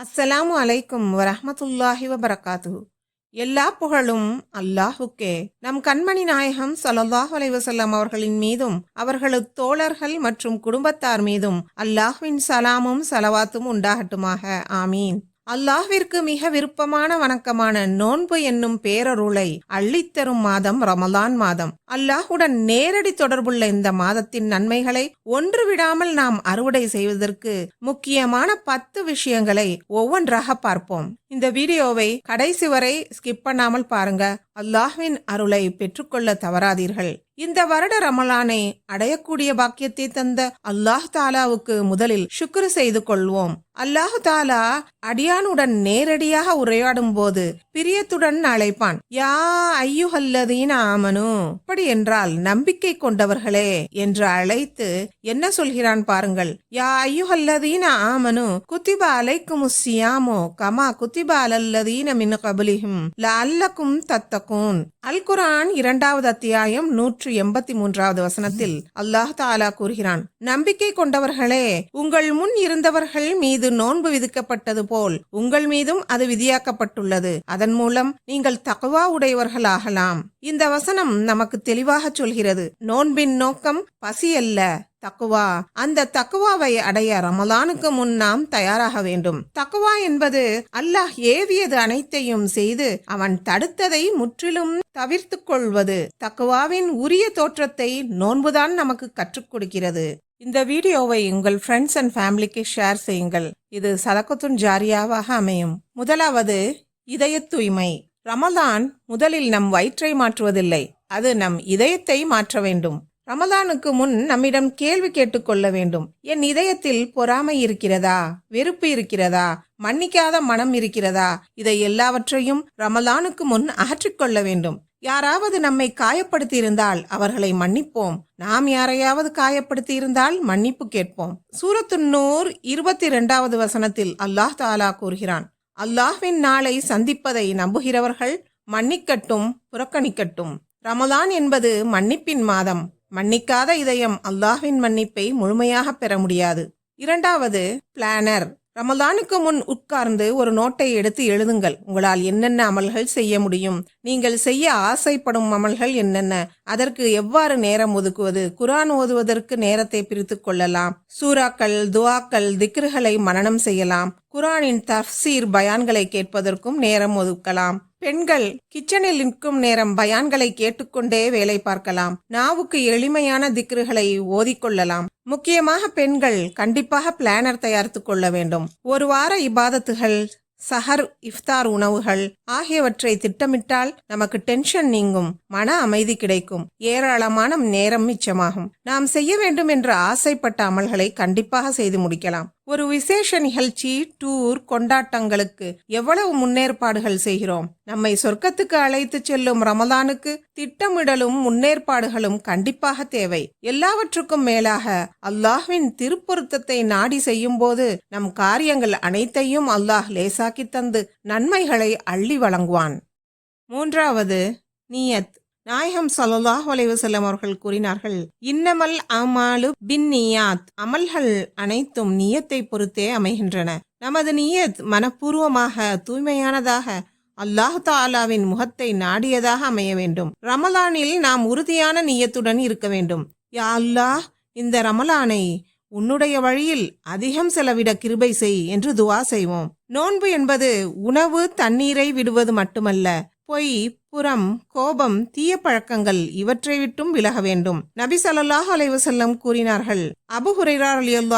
அஸ்ஸலாமு அலைக்கும் வரஹ்மத்துல்லாஹி வபரகாத்து எல்லா புகழும் அல்லாஹுக்கே. நம் கண்மணி நாயகம் சல்லாஹ் அலைவசல்லாம் அவர்களின் மீதும் அவர்களது தோழர்கள் மற்றும் குடும்பத்தார் மீதும் அல்லாஹுவின் சலாமும் சலவாத்தும் உண்டாகட்டுமாக. ஆமீன். அல்லாஹ்விற்கு மிக விருப்பமான வணக்கமான நோன்பு என்னும் பேரருளை அள்ளித்தரும் மாதம் ரமலான் மாதம். அல்லாஹுடன் நேரடி தொடர்புள்ள இந்த மாதத்தின் நன்மைகளை ஒன்று விடாமல் நாம் அறுவடை செய்வதற்கு முக்கியமான பத்து விஷயங்களை ஒவ்வொன்றாக பார்ப்போம். இந்த வீடியோவை கடைசி வரை ஸ்கிப் பண்ணாமல் பாருங்க. அல்லாஹ்வின் அருளை பெற்றுக்கொள்ள தவறாதீர்கள். இந்த வருட ரமலானை அடையக்கூடிய பாக்கியத்தை தந்த அல்லாஹ் தாலாவுக்கு முதலில் சுக்ரு செய்து கொள்வோம். அல்லாஹு தாலா அடியானுடன் நேரடியாக உரையாடும் போது பிரியத்துடன் அழைப்பான். யா ஐயுஹல்லதீன ஆமனு. அப்படி என்றால் நம்பிக்கை கொண்டவர்களே என்று அழைத்து என்ன சொல்கிறான் பாருங்கள். யா ஐயுஹல்லதீன ஆமனு குத்திபா அலைக்கும் சியாமோ கமா குத்திபா அலல்லதீன மின் கபலிஹும் லல்லக்கும் தத்தகூன். அல் குரான் இரண்டாவது அத்தியாயம் நூற்று எண்பத்தி மூன்றாவது வசனத்தில் அல்லாஹ் தாலா கூறுகிறான் நம்பிக்கை கொண்டவர்களே உங்கள் முன் இருந்தவர்கள் மீது நோன்பு விதிக்கப்பட்டது போல் உங்கள் மீதும் அது விதியாக்கப்பட்டுள்ளது. அதன் மூலம் நீங்கள் தகவா உடையவர்களாகலாம். இந்த வசனம் நமக்கு தெளிவாக சொல்கிறது நோன்பின் நோக்கம் பசி அல்ல. தக்குவா. அந்த தக்குவாவை அடைய ரமலானுக்கு முன் நாம் தயாராக வேண்டும். தக்குவா என்பது அல்லாஹ் ஏவியது அனைத்தையும் செய்து அவன் தடுத்ததை முற்றிலும் தவிர்த்து கொள்வது. தக்குவாவின் உரிய தோற்றத்தை நோன்புதான் நமக்கு கற்றுக் கொடுக்கிறது. இந்த வீடியோவை உங்கள் ஃப்ரெண்ட்ஸ் அண்ட் ஃபேமிலிக்கு ஷேர் செய்யுங்கள். இது சதக்கத்துன் ஜாரியாவாக அமையும். முதலாவது இதய தூய்மை. ரமலான் முதலில் நம் வயிற்றை மாற்றுவதில்லை. அது நம் இதயத்தை மாற்ற வேண்டும். ரமதானுக்கு முன் நம்மிடம் கேள்வி கேட்டுக்கொள்ள வேண்டும். என் இதயத்தில் பொறாமை இருக்கிறதா? வெறுப்பு இருக்கிறதா? மன்னிக்காத மனம் இருக்கிறதா? இதை எல்லாவற்றையும் ரமலானுக்கு முன் அகற்றிக்கொள்ள வேண்டும். யாராவது நம்மை காயப்படுத்தியிருந்தால் அவர்களை மன்னிப்போம். நாம் யாரையாவது காயப்படுத்தி இருந்தால் மன்னிப்பு கேட்போம். சூரத்து நூர் இருபத்தி இரண்டாவது வசனத்தில் அல்லாஹ் தாலா கூறுகிறான். அல்லாஹ்வின் நாளை சந்திப்பதை நம்புகிறவர்கள் மன்னிக்கட்டும் புறக்கணிக்கட்டும். ரமலான் என்பது மன்னிப்பின் மாதம். மன்னிக்காத இதயம் அல்லாஹ்வின் மன்னிப்பை முழுமையாக பெற முடியாது. இரண்டாவது பிளானர் ரமலானுக்கு முன் உட்கார்ந்து ஒரு நோட்டை எடுத்து எழுதுங்கள். உங்களால் என்னென்ன அமல்கள் செய்ய முடியும்? நீங்கள் செய்ய ஆசைப்படும் அமல்கள் என்னென்ன? அதற்கு எவ்வாறு நேரம் ஒதுக்குவது? குரான் ஓதுவதற்கு நேரத்தை பிரித்து கொள்ளலாம். சூறாக்கள் துவாக்கள் திக்ருகளை மனனம் செய்யலாம். குரானின் தஃசீர் பயான்களை கேட்பதற்கும் நேரம் ஒதுக்கலாம். பெண்கள் கிச்சனில் நிற்கும் நேரம் பயான்களை கேட்டுக்கொண்டே வேலை பார்க்கலாம். நாவுக்கு எளிமையான திக்ருகளை ஓதிக்கொள்ளலாம். முக்கியமாக பெண்கள் கண்டிப்பாக பிளானர் தயாரித்துக் கொள்ள வேண்டும். ஒரு வார இபாதத்துகள் சஹர் இஃப்தார் உணவுகள் ஆகியவற்றை திட்டமிட்டால் நமக்கு டென்ஷன் நீங்கும் மன அமைதி கிடைக்கும் ஏராளமான நேரம் மிச்சமாகும். நாம் செய்ய வேண்டும் என்று ஆசைப்பட்ட அமல்களை கண்டிப்பாக செய்து முடிக்கலாம். ஒரு விசேஷ நிகழ்ச்சி டூர் கொண்டாட்டங்களுக்கு எவ்வளவு முன்னேற்பாடுகள் செய்கிறோம்? நம்மை சொர்க்கத்துக்கு அழைத்து செல்லும் ரமதானுக்கு திட்டமிடலும் முன்னேற்பாடுகளும் கண்டிப்பாக தேவை. எல்லாவற்றுக்கும் மேலாக அல்லாஹ்வின் திருப்பொருத்தத்தை நாடி செய்யும் போது நம் காரியங்கள் அனைத்தையும் அல்லாஹ் லேசாக்கி தந்து நன்மைகளை அள்ளி வழங்குவான். மூன்றாவது நீயத். நாயகம் சல்லாஹ் அலைவசல்லம் அவர்கள் கூறினார்கள் இன்னமல் அமாலு பின் நியாத். அமல்கள் அனைத்தும் நியத்தை பொறுத்தே அமைகின்றன. நமது நியத் மனப்பூர்வமாக தூய்மையானதாக அல்லாஹ் தாலாவின் முகத்தை நாடியதாக அமைய வேண்டும். ரமலானில் நாம் உறுதியான நியத்துடன் இருக்க வேண்டும். யா அல்லாஹ் இந்த ரமலானை உன்னுடைய வழியில் அதிகம் செலவிட கிருபை செய் என்று துவா செய்வோம். நோன்பு என்பது உணவு தண்ணீரை விடுவது மட்டுமல்ல பொய் புறம் கோபம் தீய பழக்கங்கள் இவற்றை விட்டும் விலக வேண்டும். நபி சல்லாஹ் அலைவசல்லம் கூறினார்கள் அபு ஹுரைரா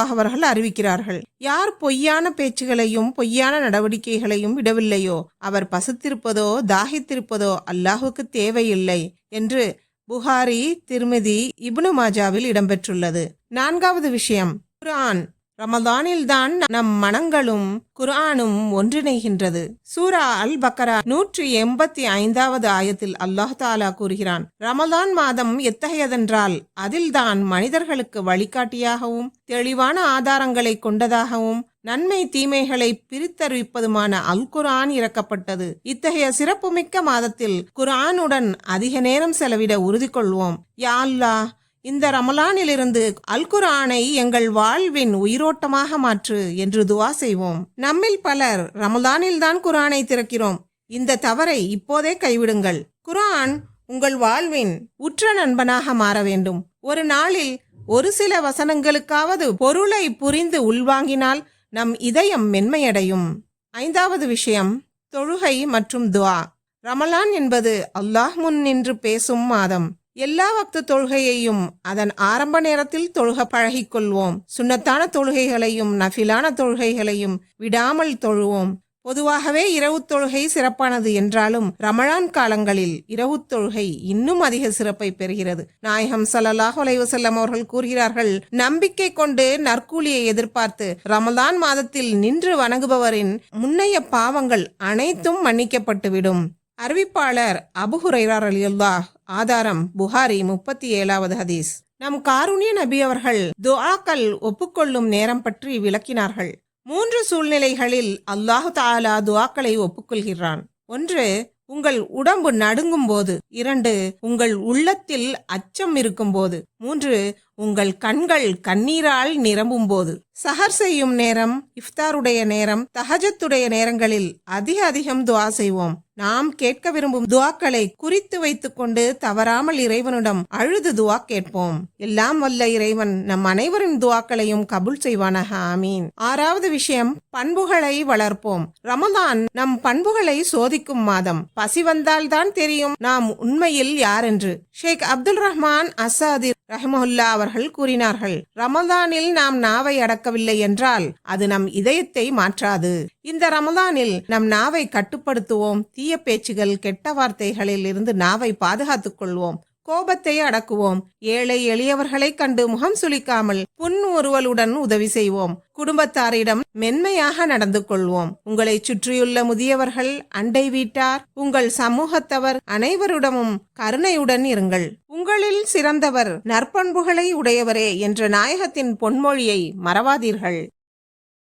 அவர்கள் அறிவிக்கிறார்கள் யார் பொய்யான பேச்சுகளையும் பொய்யான நடவடிக்கைகளையும் விடவில்லையோ அவர் பசித்திருப்பதோ தாகித்திருப்பதோ அல்லாஹுக்கு தேவையில்லை என்று புகாரி திருமிதி இப்னு மாஜாவில் இடம்பெற்றுள்ளது நான்காவது விஷயம் குரான் ரமதானில் தான் நம் மனங்களும் குர்ஆனும் ஒன்றிணைகின்றது. சூரா அல் பக்கரா நூற்றி எண்பத்தி ஐந்தாவது ஆயத்தில் அல்லாஹ் தாலா கூறுகிறான் ரமதான் மாதம் எத்தகையதென்றால் அதில்தான் மனிதர்களுக்கு வழிகாட்டியாகவும் தெளிவான ஆதாரங்களை கொண்டதாகவும் நன்மை தீமைகளை பிரித்தறிவிப்பதுமான அல் குரான் இறக்கப்பட்டது. இத்தகைய சிறப்புமிக்க மாதத்தில் குர்ஆனுடன் அதிக நேரம் செலவிட உறுதி கொள்வோம் யா அல்லாஹ் இந்த ரமலானிலிருந்து அல்குரானை எங்கள் வாழ்வின் உயிரோட்டமாக மாற்று என்று துவா செய்வோம். நம்மில் பலர் ரமலானில்தான் குரானை திறக்கிறோம். இந்த தவறை இப்போதே கைவிடுங்கள். குர்ஆன் உங்கள் வாழ்வின் உற்ற நண்பனாக மாற வேண்டும். ஒரு நாளில் ஒரு சில வசனங்களுக்காவது பொருளை புரிந்து உள்வாங்கினால் நம் இதயம் மென்மையடையும். ஐந்தாவது விஷயம் தொழுகை மற்றும் துவா. ரமலான் என்பது அல்லாஹ் முன் நின்று பேசும் மாதம். எல்லா வக்து தொழுகையையும் அதன் ஆரம்ப நேரத்தில் தொழுக பழகிக்கொள்வோம். சுண்ணத்தான தொழுகைகளையும் நஃபிலான தொழுகைகளையும் விடாமல் தொழுவோம். பொதுவாகவே இரவு தொழுகை சிறப்பானது என்றாலும் ரமழான் காலங்களில் இரவு தொழுகை இன்னும் அதிக சிறப்பை பெறுகிறது. நாயகம் சல்லாஹ் செல்லம் அவர்கள் கூறுகிறார்கள் நம்பிக்கை கொண்டு நற்கூலியை எதிர்பார்த்து ரமதான் மாதத்தில் நின்று வணங்குபவரின் முன்னைய பாவங்கள் அனைத்தும் மன்னிக்கப்பட்டுவிடும். அறிவிப்பாளர் அபுஹுரைரார் அலியுல்லாஹ் ஆதாரம் புகாரி முப்பத்தி ஏழாவது ஹதீஸ். நம் காருண்ய நபி அவர்கள் துஆக்கள் ஒப்புக்கொள்ளும் நேரம் பற்றி விளக்கினார்கள். மூன்று சூழ்நிலைகளில் அல்லாஹு தாலா துஆக்களை ஒப்புக்கொள்கிறான். ஒன்று உங்கள் உடம்பு நடுங்கும் போது இரண்டு உங்கள் உள்ளத்தில் அச்சம் இருக்கும் போது மூன்று உங்கள் கண்கள் கண்ணீரால் நிரம்பும் போது சஹர் செய்யும் நேரம் இஃப்தாருடைய நேரம் தஹஜத்துடைய நேரங்களில் அதிக அதிகம் துவா செய்வோம். நாம் கேட்க விரும்பும் துவாக்களை குறித்து வைத்துக்கொண்டு தவறாமல் இறைவனிடம் அழுது துவா கேட்போம். எல்லாம் வல்ல இறைவன் நம் அனைவரின் துவாக்களையும் கபுல் செய்வானாக ஆமீன். ஆறாவது விஷயம் பண்புகளை வளர்ப்போம். ரமதான் நம் பண்புகளை சோதிக்கும் மாதம். பசி வந்தால்தான் தெரியும் நாம் உண்மையில் யார் என்று. ஷேக் அப்துல் ரஹ்மான் அசாதி ரஹமுல்லா அவர்கள் கூறினார்கள் ரமதானில் நாம் நாவை அடக்க அடக்கவில்லை என்றால் அது நம் இதயத்தை மாற்றாது. இந்த ரமதானில் நம் நாவை கட்டுப்படுத்துவோம். தீய பேச்சுகள் கெட்ட வார்த்தைகளில் இருந்து நாவை பாதுகாத்துக் கொள்வோம். கோபத்தை அடக்குவோம். ஏழை எளியவர்களை கண்டு முகம் சுளிக்காமல் புன் ஒருவலுடன் உதவி செய்வோம். குடும்பத்தாரிடம் மென்மையாக நடந்து கொள்வோம். உங்களை சுற்றியுள்ள முதியவர்கள் அண்டை வீட்டார் உங்கள் சமூகத்தவர் அனைவரிடமும் கருணையுடன் இருங்கள். உங்களில் சிறந்தவர் நற்பண்புகளை உடையவரே என்ற நாயகத்தின் பொன்மொழியை மறவாதீர்கள்.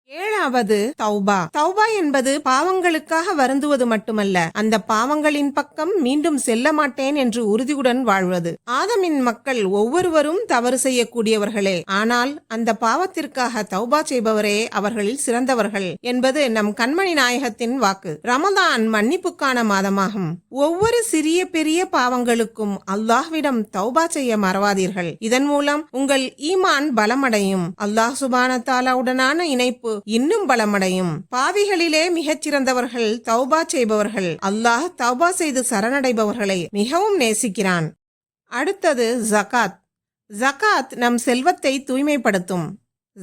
ஏழாவது தௌபா. தௌபா என்பது பாவங்களுக்காக வருந்துவது மட்டுமல்ல அந்த பாவங்களின் பக்கம் மீண்டும் செல்ல மாட்டேன் என்று உறுதியுடன் வாழ்வது. ஆதமின் மக்கள் ஒவ்வொருவரும் தவறு செய்யக்கூடியவர்களே ஆனால் அந்த பாவத்திற்காக தௌபா செய்பவரே அவர்களில் சிறந்தவர்கள் என்பது நம் கண்மணி நாயகத்தின் வாக்கு. ரமதான் மன்னிப்புக்கான மாதமாகும். ஒவ்வொரு சிறிய பெரிய பாவங்களுக்கும் அல்லாஹ்விடம் தௌபா செய்ய மறவாதீர்கள். இதன் மூலம் உங்கள் ஈமான் பலமடையும். அல்லாஹ் சுபான தாலாவுடனான இணைப்பு இன்னும் பலமடையும். பாவிகளிலே மிகச் சிறந்தவர்கள் தௌபா செய்பவர்கள். அல்லாஹ் தௌபா செய்து சரணடைபவர்களை மிகவும் நேசிக்கிறான். அடுத்தது ஜகாத் ஜகாத் நம் செல்வத்தை தூய்மைப்படுத்தும்.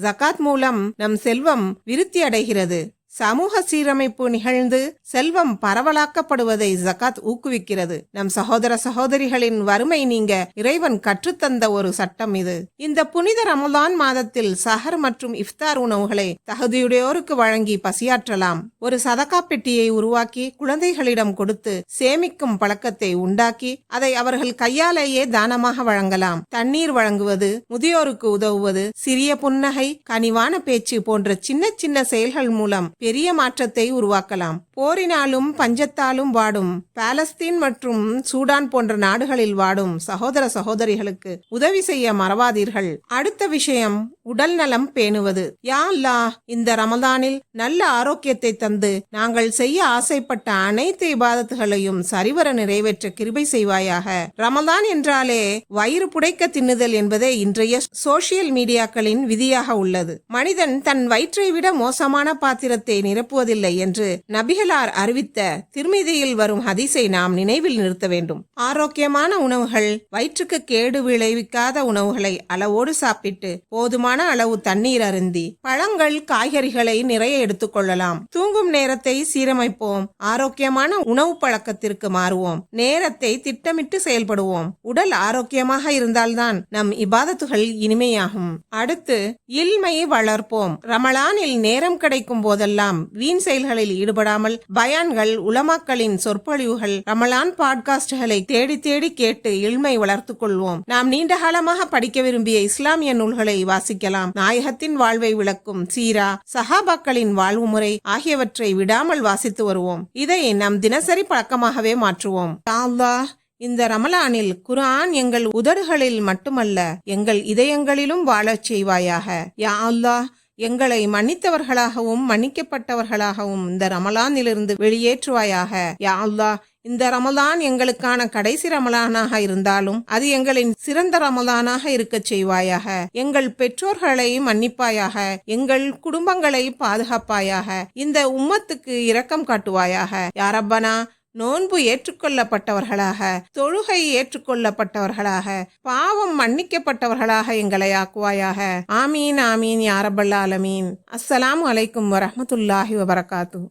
ஜகாத் மூலம் நம் செல்வம் விருத்தி அடைகிறது. சமூக சீரமைப்பு நிகழ்ந்து செல்வம் பரவலாக்கப்படுவதை ஜகாத் ஊக்குவிக்கிறது. நம் சகோதர சகோதரிகளின் வறுமை நீங்க இறைவன் கற்றுத்தந்த ஒரு சட்டம் இது. இந்த புனித ரமலான் மாதத்தில் சஹர் மற்றும் இஃப்தார் உணவுகளை தகுதியுடையோருக்கு வழங்கி பசியாற்றலாம். ஒரு சதக்கா பெட்டியை உருவாக்கி குழந்தைகளிடம் கொடுத்து சேமிக்கும் பழக்கத்தை உண்டாக்கி அதை அவர்கள் கையாலேயே தானமாக வழங்கலாம். தண்ணீர் வழங்குவது முதியோருக்கு உதவுவது சிறிய புன்னகை கனிவான பேச்சு போன்ற சின்ன சின்ன செயல்கள் மூலம் பெரிய மாற்றத்தை உருவாக்கலாம். போரினாலும் பஞ்சத்தாலும் வாடும். பாலஸ்தீன் மற்றும் சூடான் போன்ற நாடுகளில் வாடும் சகோதர சகோதரிகளுக்கு உதவி செய்ய மறவாதீர்கள். அடுத்த விஷயம் உடல் நலம் பேணுவது. யா அல்லாஹ் இந்த ரமதானில் நல்ல ஆரோக்கியத்தை தந்து நாங்கள் செய்ய ஆசைப்பட்ட அனைத்து இபாதத்துகளையும் சரிவர நிறைவேற்ற கிருபை செய்வாயாக. ரமதான் என்றாலே வயிறு புடைக்க தின்னுதல் என்பதே இன்றைய சோசியல் மீடியாக்களின் விதியாக உள்ளது. மனிதன் தன் வயிற்றை விட மோசமான பாத்திரத்தை நிரப்புவதில்லை என்று நபிகளார் அறிவித்த திருமிதியில் வரும் ஹதீஸை நாம் நினைவில் நிறுத்த வேண்டும். ஆரோக்கியமான உணவுகள் வயிற்றுக்கு கேடு விளைவிக்காத உணவுகளை அளவோடு சாப்பிட்டு போதுமான அளவு தண்ணீர் அருந்தி பழங்கள் காய்கறிகளை நிறைய எடுத்துக்கொள்ளலாம் தூங்கும் நேரத்தை சீரமைப்போம். ஆரோக்கியமான உணவு பழக்கத்திற்கு மாறுவோம். நேரத்தை திட்டமிட்டு செயல்படுவோம். உடல் ஆரோக்கியமாக இருந்தால்தான் நம் இபாதத்துகள் இனிமையாகும். அடுத்து இல்மை வளர்ப்போம். ரமலானில் நேரம் கிடைக்கும் போதெல்லாம் வீண் செயல்களில் ஈடுபடாமல் பயான்கள் உலமாக்களின் சொற்பொழிவுகள் ரமலான் பாட்காஸ்டுகளை தேடி தேடி கேட்டு இல்மை வளர்த்துக் கொள்வோம். நாம் நீண்ட காலமாக படிக்க விரும்பிய இஸ்லாமிய நூல்களை வாசிக்கலாம். நாயகத்தின் வாழ்வை விளக்கும் சீரா சஹாபாக்களின் வாழ்வு முறை ஆகியவற்றை விடாமல் வாசித்து வருவோம். இதை நம் தினசரி பழக்கமாகவே மாற்றுவோம். யா அல்லாஹ் இந்த ரமலானில் குரான் எங்கள் உதடுகளில் மட்டுமல்ல எங்கள் இதயங்களிலும் வாழச் செய்வாயாக. யா அல்லாஹ் எங்களை மன்னித்தவர்களாகவும் மன்னிக்கப்பட்டவர்களாகவும் இந்த ரமலானிலிருந்து வெளியேற்றுவாயாக. யா அல்லாஹ் இந்த ரமலான் எங்களுக்கான கடைசி ரமலானாக இருந்தாலும் அது எங்களின் சிறந்த ரமலானாக இருக்கச் செய்வாயாக. எங்கள் பெற்றோர்களை மன்னிப்பாயாக. எங்கள் குடும்பங்களை பாதுகாப்பாயாக. இந்த உம்மத்துக்கு இரக்கம் காட்டுவாயாக. யாரப்பனா? நோன்பு ஏற்றுக்கொள்ளப்பட்டவர்களாக. தொழுகை ஏற்றுக்கொள்ளப்பட்டவர்களாக. பாவம் மன்னிக்கப்பட்டவர்களாக எங்களை ஆக்குவாயாக. ஆமீன் ஆமீன் யாரபல்லா அலமீன் அஸ்ஸலாம் அலைக்கும் வரஹ்மத்துல்லாஹி வபரகாத்து